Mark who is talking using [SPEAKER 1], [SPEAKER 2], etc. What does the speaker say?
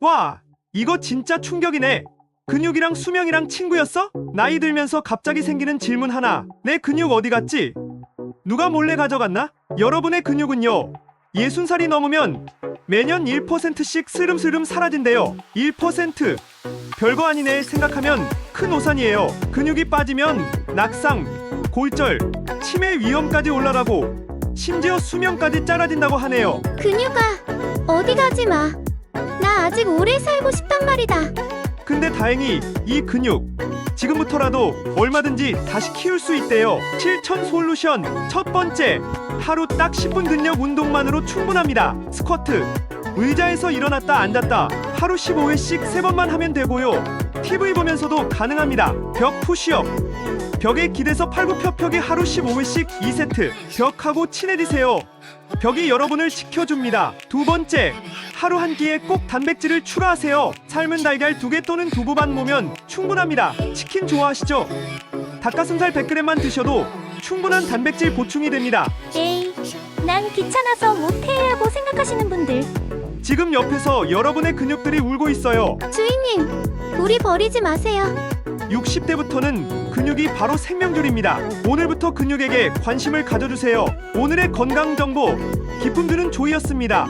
[SPEAKER 1] 와, 이거 진짜 충격이네. 근육이랑 수명이랑 친구였어? 나이 들면서 갑자기 생기는 질문 하나. 내 근육 어디 갔지? 누가 몰래 가져갔나? 여러분의 근육은요. 60살이 넘으면 매년 1%씩 스름스름 사라진대요. 1%. 별거 아니네 생각하면 큰 오산이에요. 근육이 빠지면 낙상, 골절, 치매 위험까지 올라가고 심지어 수명까지 짧아진다고 하네요.
[SPEAKER 2] 근육아, 어디 가지 마. 나 아직 오래 살고 싶단 말이다.
[SPEAKER 1] 근데 다행히 이 근육 지금부터라도 얼마든지 다시 키울 수 있대요. 실천 솔루션 첫 번째 하루 딱 10분 근력 운동만으로 충분합니다. 스쿼트 의자에서 일어났다 앉았다 하루 15회씩 3번만 하면 되고요. TV 보면서도 가능합니다. 벽 푸시업 벽에 기대서 팔굽혀펴기 하루 15회씩 2세트 벽하고 친해지세요. 벽이 여러분을 지켜줍니다. 두 번째, 하루 한 끼에 꼭 단백질을 추가하세요. 삶은 달걀 두 개 또는 두부 반 모면 충분합니다. 치킨 좋아하시죠? 닭가슴살 100g만 드셔도 충분한 단백질 보충이 됩니다.
[SPEAKER 2] 에이, 난 귀찮아서 못해라고 생각하시는 분들.
[SPEAKER 1] 지금 옆에서 여러분의 근육들이 울고 있어요.
[SPEAKER 2] 주인님, 우리 버리지 마세요.
[SPEAKER 1] 60대부터는 근육이 바로 생명줄입니다. 오늘부터 근육에게 관심을 가져주세요. 오늘의 건강 정보 기쁨 주는 조이였습니다.